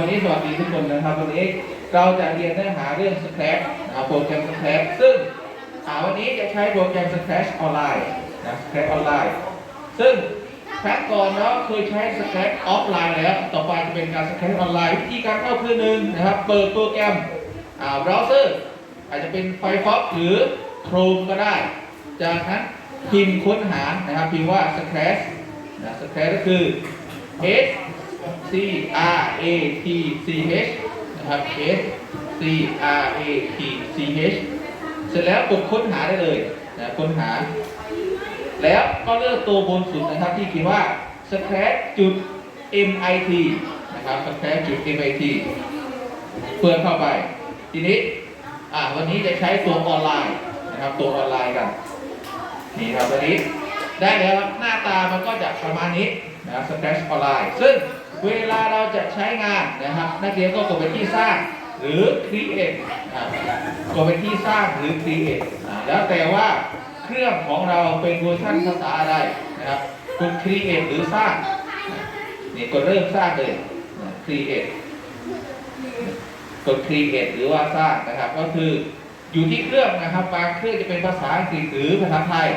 วันนี้สวัสดีทุกคนนะครับ วันนี้เราจะเรียนเนื้อหาเรื่อง Scratch โปรแกรม Scratch ซึ่งวันนี้จะใช้โปรแกรม Scratch ออนไลน์นะ Scratch ออนไลน์ซึ่งครั้งก่อนเนาะเคยใช้ Scratch ออฟไลน์แล้ว ต่อไปจะเป็นการ Scratch ออนไลน์วิธีการเข้าคือหนึ่งนะครับ เปิดโปรแกรมอ่าเบราว์เซอร์อาจจะเป็น Firefox หรือ Chrome ก็ได้ จากนั้นพิมพ์ค้นหานะครับพิมพ์ว่า Scratch นะ Scratch ก็คือ S C R A T C H นะครับ S C R A T C H เสร็จแล้วกดค้นหาได้เลยนะค้นหา แล้วก็เลือกตัวบนสุดนะครับที่เขียนว่า scratch จุด mit นะครับ scratch จุด mit เพื่อเข้าไป ทีนี้อ่าวันนี้จะใช้ตัวออนไลน์นะครับตัวออนไลน์กันนี่ครับวันนี้ได้แล้วหน้าตามันก็จะประมาณนี้นะครับ Scratch ออนไลน์ซึ่ง เวลาเราจะใช้งานนะครับ นักเรียนก็กดไปที่สร้างหรือ create กดไปที่สร้างหรือ create แล้วแต่ว่าเครื่องของเราเป็นเวอร์ชันภาษาอะไรนะครับกด create หรือสร้างนี่กดเริ่มสร้างเลย create กด create หรือว่าสร้างนะครับ ก็คืออยู่ที่เครื่องนะครับ บางเครื่องจะเป็นภาษาอังกฤษหรือภาษาไทย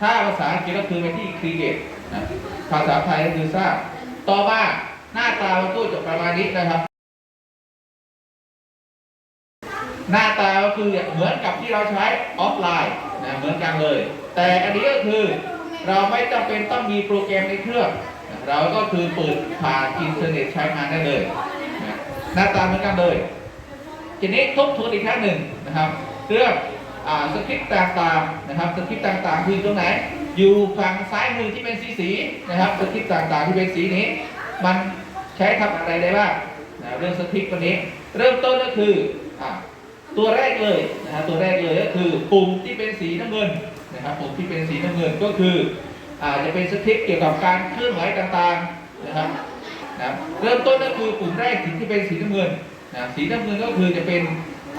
ถ้าภาษาอังกฤษก็คือไปที่ create นะภาษาไทยก็คือสร้างต่อมา หน้าตามันก็จะประมาณนี้นะครับ หน้าตาก็คือเหมือนกับที่เราใช้ออฟไลน์นะเหมือนกันเลย แต่อันนี้ก็คือเราไม่จำเป็นต้องมีโปรแกรมในเครื่อง เราก็คือเปิดผ่านอินเทอร์เน็ตใช้งานได้เลย หน้าตาเหมือนกันเลยทีนี้ทบทวนอีกครั้งหนึ่งนะครับ เรื่องสคริปต์ต่างๆนะครับสคริปต์ต่างๆคือตรงไหน อยู่ฝั่งซ้ายมือที่เป็นสีสีนะครับสคริปต์ต่างๆที่เป็นสีนี้ มัน ใช้ทำอะไรได้บ้างนะเรื่องสคริปต์ตัวนี้ เริ่มต้นก็คืออตัวแรกเลยนะฮะตัวแรกเลยก็คือปุ่มที่เป็นสีน้ำเงินนะครับปุ่มที่เป็นสีน้ำเงินก็คืออาจะเป็นสคริปต์เกี่ยวกับการเคลื่อนไหวต่างๆนะครับนะเริ่มต้นก็คือปุ่มแรกสีที่เป็นสีน้ำเงินนะสีน้ำเงินก็คือจะเป็น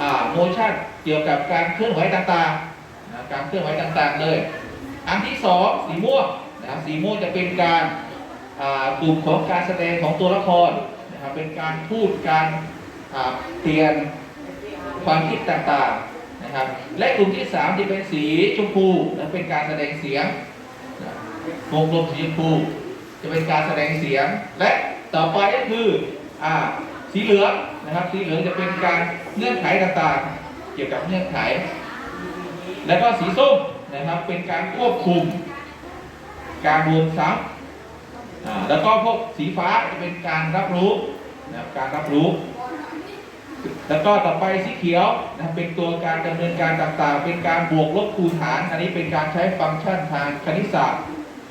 อ่าโมชั่นเกี่ยวกับการเคลื่อนไหวต่างๆนะการเคลื่อนไหวต่างๆเลย อันที่สองสีม่วงนะครับสีม่วงจะเป็นการ กลุ่มของการแสดงของตัวละครนะครับเป็นการพูดการเปลี่ยนความคิดต่างๆนะครับ และกลุ่มที่สามที่เป็นสีชมพูนะเป็นการแสดงเสียงวงกลมสีชมพูจะเป็นการแสดงเสียง และต่อไปก็คืออสีเหลืองนะครับ สีเหลืองจะเป็นการเงื่อนไขต่างๆ เกี่ยวกับเงื่อนไข แล้วก็สีส้มนะครับเป็นการควบคุม การวนซ้ำ แล้วก็พวกสีฟ้าจะเป็นการรับรู้นะครับการรับรู้ แล้วก็ต่อไปสีเขียวนะครับเป็นตัวการดำเนินการต่างๆ เป็นการบวกลบคูณหาร อันนี้เป็นการใช้ฟังก์ชันทางคณิตศาสตร์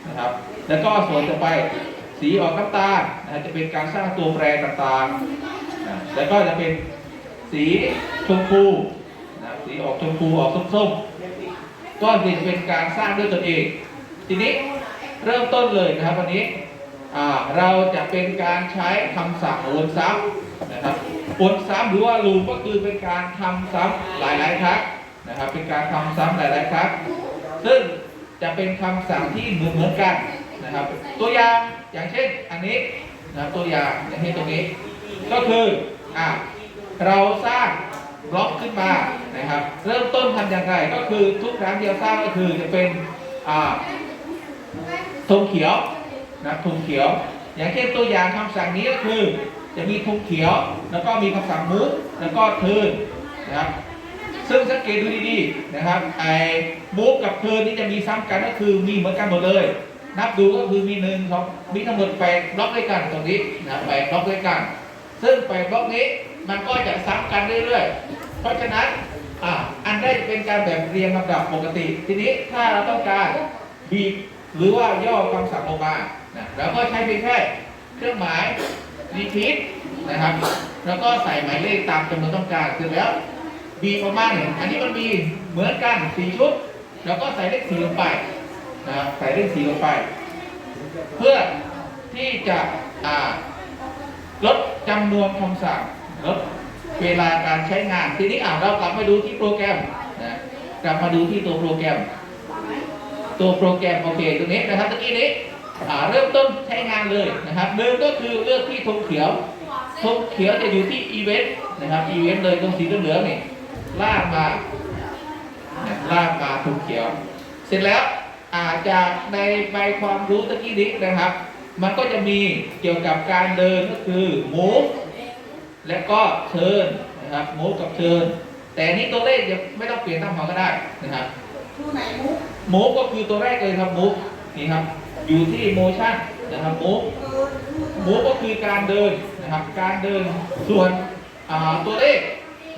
นะครับ แล้วก็ส่วนต่อไปสีออกน้ำตาลนะจะเป็นการสร้างตัวแปรต่างๆนะแล้วก็จะเป็นสีชมพูนะสีออกชมพูออกส้มๆ ก็จะเป็นการสร้างด้วยตนเอง ทีนี้เริ่มต้นเลยนะครับวันนี้ เราจะเป็นการใช้คำสั่งวนซ้ำนะครับวนซ้ำหรือว่าลูปก็คือเป็นการทำซ้ำหลายๆครั้งนะครับ เป็นการทำซ้ำหลายๆครั้งซึ่งจะเป็นคำสั่งที่เหมือนเหมือนกันนะครับ ตัวอย่างอย่างเช่นอันนี้นะครับตัวอย่างอย่างเช่นตรงนี้ ก็คืออ่าเราสร้างบล็อกขึ้นมานะครับ เริ่มต้นทำอย่างไรก็คือทุกครั้งที่เราสร้างก็คือจะเป็นอ่าธงเขียว นะธงเขียว อย่างเช่นตัวอย่างคำสั่งนี้ก็คือ จะมีธงเขียว แล้วก็มีคำสั่งมุกแล้วก็เทินนะครับซึ่งสังเกตดูดีๆนะครับไอ้มูฟกับเทินนี่จะมีซ้ำกันก็คือมีเหมือนกันหมดเลย นับดูก็คือมีหนึ่งสองมีทั้งหมดแปดบล็อกด้วยกันตรงนี้นะแปดบล็อกด้วยกัน ซึ่งแปดบล็อกนี้มันก็จะซ้ำกันเรื่อยๆ เพราะฉะนั้นอ่าอันได้เป็นการแบบเรียงลำดับปกติ ทีนี้ถ้าเราต้องการบีบหรือว่าย่อคำสั่งลงมา นะเราก็ใช้เพียงแค่เครื่องหมาย repeat นะครับ แล้วก็ใส่หมายเลขตามจำนวนต้องการเสร็จแล้วบีบออกมาเนี่ยอันนี้มันมีเหมือนกันสี่ชุด แล้วก็ใส่เลขสี่ลงไปนะครับใส่เลขสี่ลงไป เพื่อที่จะลดจำนวนคำสั่งลดเวลาการใช้งานทีนี้อ่าเรากลับมาดูที่โปรแกรมนะกลับมาดูที่ตัวโปรแกรม ตัวโปรแกรมโอเคตรงนี้นะครับตะกี้นี้ เริ่มต้นใช้งานเลยนะครับหนึ่งก็คือเลือกที่ธงเขียวธงเขียวจะอยู่ที่อีเวนต์นะครับอีเวนต์เลยตรงสีเหลืองๆนี่ลากมานะลากมาธงเขียว เสร็จแล้วอาจากในใบความรู้ตะกี้นี้นะครับ มันก็จะมีเกี่ยวกับการเดินก็คือ move และก็เชิญนะครับ move กับเชิญ แต่อันนี้ตัวเลขจะไม่ต้องเปลี่ยนตามความก็ได้นะครับดูไหนมุก move ก็คือตัวแรกเลยครับ move นี่ครับ อยู่ที่ motion นะครับ move เกินดู move ก็คือการเดินนะครับการเดินส่วนตัวเลข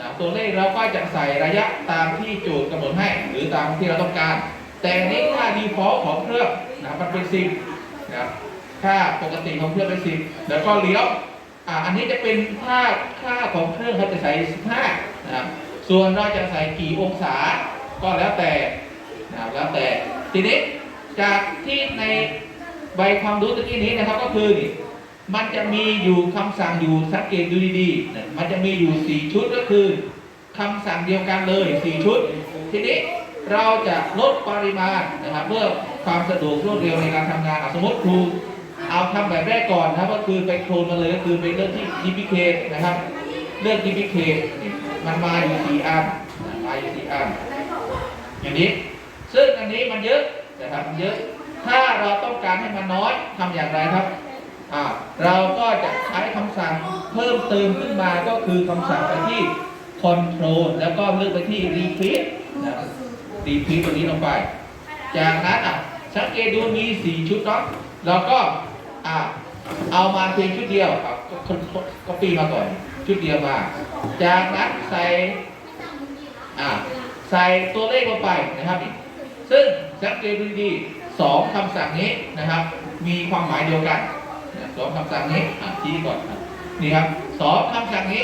นะตัวเลขเราก็จะใส่ระยะตามที่โจทย์กำหนดให้ หรือตามที่เราต้องการ แต่นี้ค่า default ของเครื่องนะครับมันเป็น10นะครับค่าปกติของเครื่องเป็น10แล้วก็เลี้ยวอ่าอันนี้จะเป็นค่าค่าของเครื่องเขาจะใส่15นะครับส่วนเราจะใส่กี่องศาก็แล้วแต่นะครับแล้วแต่ทีนี้ จากที่ในใบความรู้ตะกี้นี้นะครับก็คือนี่มันจะมีอยู่คำสั่งอยู่สังเกตดูดีๆนะมันจะมีอยู่4ชุดก็คือคำสั่งเดียวกันเลย4ชุด ทีนี้เราจะลดปริมาณนะครับเพื่อความสะดวกรวดเร็วในการทำงานสมมติครูเอาทำแบบแรกก่อนนะครับก็คือไปโคลนมาเลยก็คือไปเลือกที่ duplicate นะครับเลือก duplicate นี่มันมาอยู่สี่อันมาอยู่สี่อันอย่างนี้ ซึ่งอันนี้มันเยอะ นะครับเยอะถ้าเราต้องการให้มันน้อยทำอย่างไรครับอ่าเราก็จะใช้คำสั่งเพิ่มเติมขึ้นมาก็คือคำสั่งไปที่ control แล้วก็เลือกไปที่ repeat นะครับ repeat ตัวนี้ลงไป จากนั้นอะสังเกตดูมี4ชุดเนาะเราก็อ่าเอามาเพียงชุดเดียวครับก็ปีมาก่อน ชุดเดียวมา จากนั้นใส่อ่าใส่ตัวเลขลงไปนะครับ ซึ่งสังเกตดูดีๆสองคำสั่งนี้นะครับ มีความหมายเดียวกันสองคำสั่งนี้อะชี้ก่อนนี่ครับสองคำสั่งนี้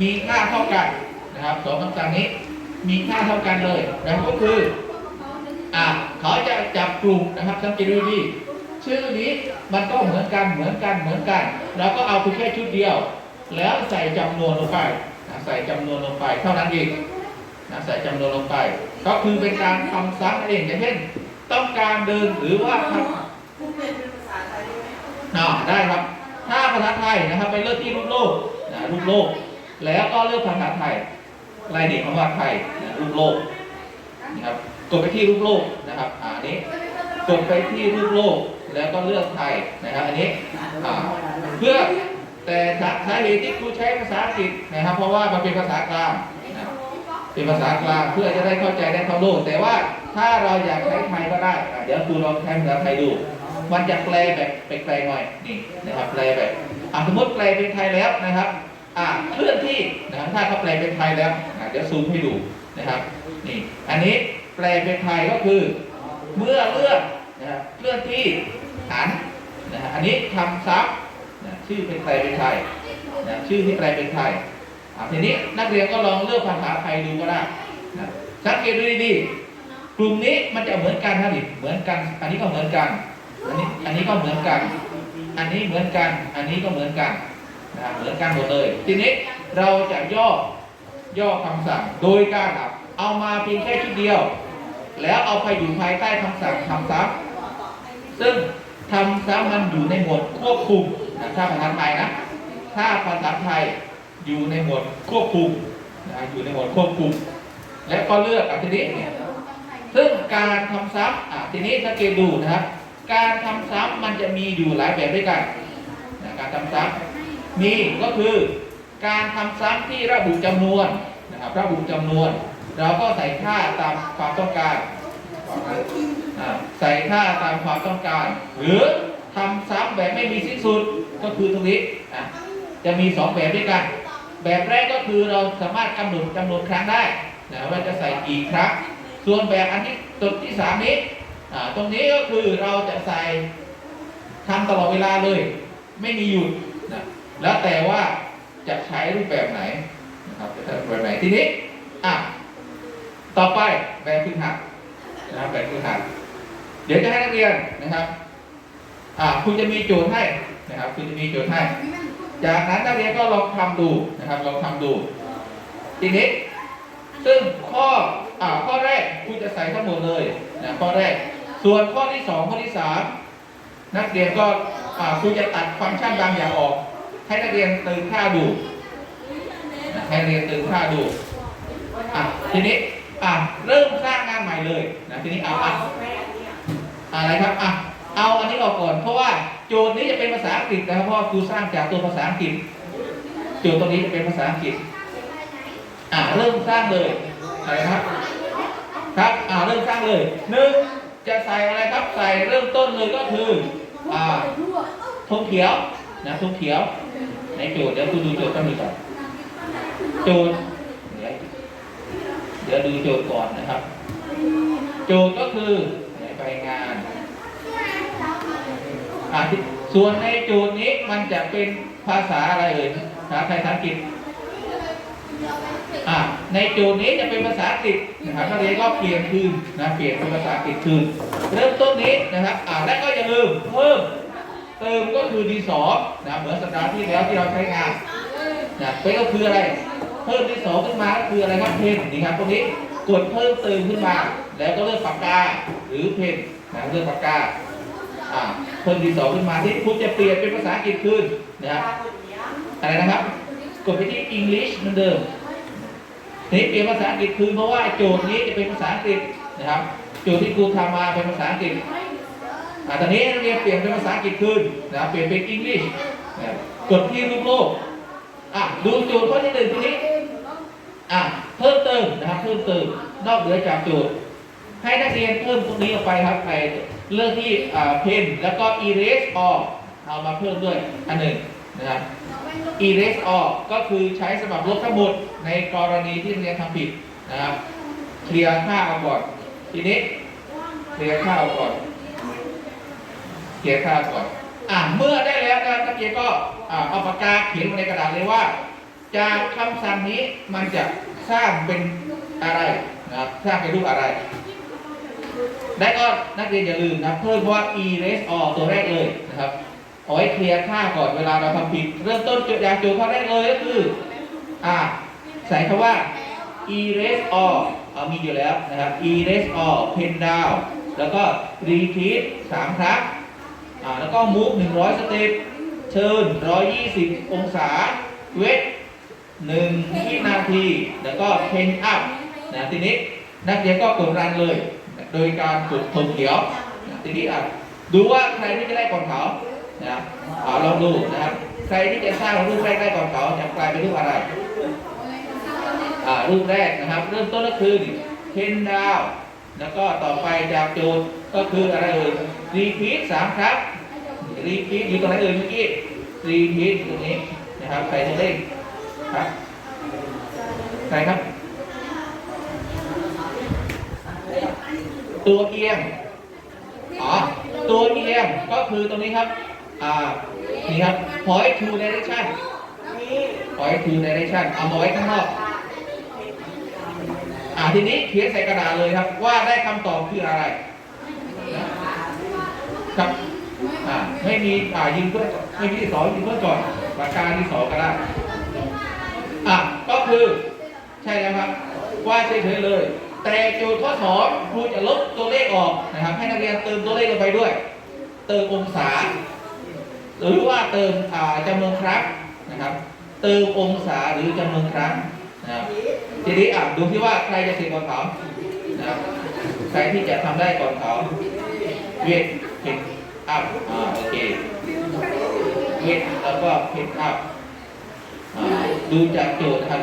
มีค่าเท่ากันนะครับสองคำสั่งนี้มีค่าเท่ากันเลยนะก็คืออ่าเขาจะจับกลุ่มนะครับสังเกตดูดีๆชื่อนี้มันก็เหมือนกันเหมือนกันเหมือนกัน แล้วก็เอาเพียงแค่ชุดเดียว แล้วใส่จำนวนลงไปใส่จำนวนลงไปเท่านั้นเอง นะใส่จำนวนลงไป ก็คือเป็นการทำซ้ำนั่นเองอย่างเช่นต้องการเดินหรือว่าทำมุกเป็นภาษาไทยได้ไหมอ่าได้ครับ ถ้าภาษาไทยนะครับ ไปเลือกที่รูปโลกนะรูปโลก แล้วก็เลือกภาษาไทยรายเด็กของภาษาไทยนะรูปโลกนะครับกดไปที่รูปโลกนะครับอ่าอันนี้กดไปที่รูปโลกแล้วก็เลือกไทยนะครับ อันนี้อ่าเพื่อแต่สาสาเหตุที่ครูใช้ภาษาอังกฤษนะครับ เพราะว่ามันเป็นภาษากลางนะ เป็นภาษากลางเพื่อจะได้เข้าใจได้ทั่วโลกแต่ว่าถ้าเราอยากใช้ไทยก็ได้ เดี๋ยวครูลองใช้ภาษาไทยดู มันจะแปลแบบไปแปลหน่อยนี่นะครับแปลแบบสมมติแปลเป็นไทยแล้วนะครับอ่าเคลื่อนที่นะครับถ้าเขาแปลเป็นไทยแล้วเดี๋ยวซูมให้ดูนะครับนี่อันนี้แปลเป็นไทยก็คือเมื่อเลือกนะครับเคลื่อนที่หันนะฮะอันนี้ทำซ้ำนะชื่อเป็นไทยเป็นไทยนะชื่อที่แปลเป็นไทย ทีนี้นักเรียนก็ลองเลือกภาษาไทยดูก็ได้นะสังเกตดูดีๆกลุ่มนี้มันจะเหมือนกันนะดิเหมือนกัน อันนี้ก็เหมือนกัน อันนี้อันนี้ก็เหมือนกัน อันนี้เหมือนกัน อันนี้ก็เหมือนกันนะเหมือนกันหมดเลย ทีนี้เราจะย่อย่อคำสั่งโดยการเอามาเพียงแค่ชุดเดียว แล้วเอาไปอยู่ภายใต้คำสั่งทำซ้ำซึ่งทำซ้ำมันอยู่ในหมวดควบคุมนะถ้าภาษาไทยนะ ถ้าภาษาไทย อยู่ในหมวดควบคุมนะอยู่ในหมวดควบคุม และก็เลือกอันนี้เนี่ยซึ่งการทำซ้ำอะทีนี้สังเกตดูนะครับ การทำซ้ำมันจะมีอยู่หลายแบบด้วยกันนะการทำซ้ำมีก็คือการทำซ้ำที่ระบุจำนวนนะครับระบุจำนวน เราก็ใส่ค่าตามความต้องการใส่ค่าตามความต้องการ หรือทำซ้ำแบบไม่มีสิ้นสุดก็คือตรงนี้จะมีสองแบบด้วยกัน แบบแรกก็คือเราสามารถกำหนดจำนวนครั้งได้นะว่าจะใส่กี่ครั้ง ส่วนแบบอันที่ตัวที่สามนี้ตรงนี้ก็คือเราจะใส่ทำตลอดเวลาเลย ไม่มีหยุดนะแล้วแต่ว่าจะใช้รูปแบบไหนนะครับจะใช้รูปแบบไหนทีนี้อะต่อไปแบบฝึกหัดนะครับแบบฝึกหัดเดี๋ยวจะให้นักเรียนนะครับอ่าคุณจะมีโจทย์ให้นะครับ คุณจะมีโจทย์ให้ จากนั้นนักเรียนก็ลองทำดูนะครับลองทำดูทีนี้ซึ่งข้ออ่าข้อแรกคุณจะใส่ทั้งหมดเลยนะข้อแรก ส่วนข้อที่สองข้อที่สามนักเรียนก็อ่าคุณจะตัดฟังก์ชันบางอย่างออก ให้นักเรียนเติมค่าดูให้นักเรียนเติมค่าดูอะทีนี้อะเริ่มสร้างงานใหม่เลยนะทีนี้เอาอะอะไรครับอะ เอาอันนี้ออกก่อน เพราะว่าโจทย์นี้จะเป็นภาษาอังกฤษนะครับเพราะครูสร้างจากตัวภาษาอังกฤษ โจทย์ตัวนี้จะเป็นภาษาอังกฤษอะเริ่มสร้างเลยอะไรครับ ครับอ่าเริ่มสร้างเลยหนึ่งจะใส่อะไรครับใส่เริ่มต้นเลยก็คืออ่าธงเขียวนะธงเขียว ในโจทย์เดี๋ยวดูดูโจทย์ก็มีก่อนโจทย์เดี๋ยวเดี๋ยวดูโจทย์ก่อนนะครับ โจทย์ก็คือไหนไปงาน อ่าที่ ส่วนในโจทย์นี้มันจะเป็นภาษาอะไรเอ่ยภาษาไทยภาษาอังกฤษอ่าในโจทย์นี้จะเป็นภาษาอังกฤษนะครับนักเรียนก็เปลี่ยนคืนนะเปลี่ยนเป็นภาษาอังกฤษคืน เริ่มต้นนี้นะครับอ่าและก็อย่าลืมเพิ่มเติมก็คือดีสอนะเหมือนสัปดาห์ที่แล้วที่เราใช้งานนะเป็นก็คืออะไร เพิ่มดีสอขึ้นมาก็คืออะไรครับเพนนี่ครับตรงนี้กดเพิ่มเติมขึ้นมา แล้วก็เลือกปากกาหรือเพนนะเลือกปากกา อ่าเพิ่มดีสองขึ้นมาที่คุณจะเปลี่ยนเป็นภาษาอังกฤษคืนนะครับอะไรนะครับ กดไปที่ English เหมือนเดิมนี่เปลี่ยนภาษาอังกฤษคือเพราะว่าโจทย์นี้จะเป็นภาษาอังกฤษนะครับ โจทย์ที่ครูทำมาเป็นภาษาอังกฤษอ่าตอนนี้นักเรียนเปลี่ยนเป็นภาษาอังกฤษคืนนะครับเปลี่ยนเป็น English นะกดที่รูปโลกอะดูโจทย์ข้อที่หนึ่งทีนี้อะเพิ่มเติมนะครับเพิ่มเติมนอกเหนือจากโจทย์ให้นักเรียนเพิ่มตรงนี้ออกไปครับไป เรื่องที่เพนแล้วก็ erase all เอามาเพิ่มด้วยอันหนึ่งนะครับ erase all ก็คือใช้สำหรับลบทั้งหมดในกรณีที่เรียนทำผิดนะครับ เคลียร์ค่าเอาก่อน ทีนี้เคลียร์ค่าเอาก่อนเคลียร์ค่าก่อนอ่าเมื่อได้แล้วนะนักเรียนก็อเอาปากกาเขียนลงในกระดาษเลยว่า จากคำสั่งนี้มันจะสร้างเป็นอะไรนะครับสร้างเป็นรูปอะไร และก็นักเรียนอย่าลืมนะเพิ่มว่า erase all ตัวแรกเลยนะครับเอาไว้เคลียร์ค่าก่อนเวลาเราทำผิด เริ่มต้นจากจทย์ข้อแรกเลยก็คือ อ่าใส่คำว่า erase all เอามีอยู่แล้วนะครับ erase all pen down แล้วก็ repeat สามครั้งอ่าแล้วก็ move 100 สเต็ป turn 120 องศา wait 1วินาที แล้วก็ pen up นะทีนี้นักเรียนก็กดรันเลย โดยการกดธงเขียวทีนี้อะดูว่าใครที่จะได้ก่อนเขานะครับอ่าลองดูนะครับใครที่จะสร้างรูปแรกได้ก่อนเขาจะกลายเป็นรูปอะไรอ่ารูปแรกนะครับ เริ่มต้นก็คือเพนดาวแล้วก็ต่อไปจากโจทย์ก็คืออะไรเอ่ยรีพีทสามครั้งรีพีทอยู่ตรงไหนเอ่ยเมื่อกี้รีพีทตรงนี้นะครับใส่ตัวเลขครับใส่ครับ ตัวเอียงอ๋อตัวเอียงก็คือตรงนี้ครับอ่านี่ครับ point to direction point to direction เอามาไว้ข้างนอกอ่าทีนี้เขียนใส่กระดาษเลยครับ ว่าได้คำตอบคืออะไรครับอ่าไม่มีอ่ายิงเพื่อไม่มีที่สองยิงเพื่อนก่อนปากกาที่สองก็ได้อะก็คือใช่แล้วครับ ว่าเฉยๆเลย แต่โจทย์ข้อสองครูจะลบตัวเลขออกนะครับ ให้นักเรียนเติมตัวเลขลงไปด้วย เติมองศา หรือว่าเติมอ่าจำนวนครั้งนะครับ เติมองศาหรือจำนวนครั้งนะครับทีนี้อะดูที่ว่าใครจะเสร็จก่อนเขานะครับใครที่จะทำได้ก่อนเขาเวทเพนอัพอ่าโอเคเวทแล้วก็เพนอัพอ่าดูจากโจทย์นะครับ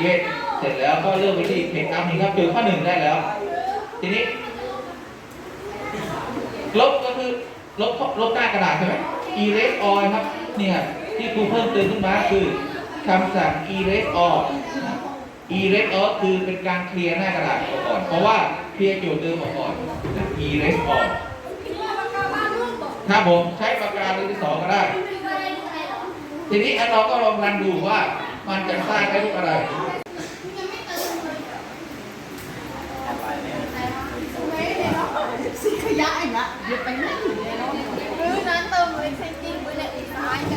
เวท เสร็จแล้วก็เลือกไปที่เพนอัพนี่ครับโจทย์ข้อหนึ่งได้แล้ว ทีนี้ ลบก็คือลบลบหน้ากระดาษใช่ไหม erase all ครับเนี่ยที่ครูเพิ่มเติมขึ้นมาคือคำสั่ง erase all erase all คือเป็นการเคลียร์หน้ากระดาษออกก่อน เพราะว่าเคลียร์โจทย์เดิมออกก่อน erase all ถ้าผมใช้ปากกาหรืที่สองก็ได้ ทีนี้เราก็ลองรันดูว่ามันจะสร้างได้รูปอะไร สีขยะอีกละหยุดไปไหนเลยเนาะ รื้อนั้นเติมเลยเซนติ้งไว้ในอีกซ้ายกัน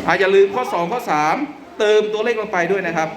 อาอย่าลืมข้อ 2 ข้อ 3 เติมตัวเลขลงไปด้วยนะครับ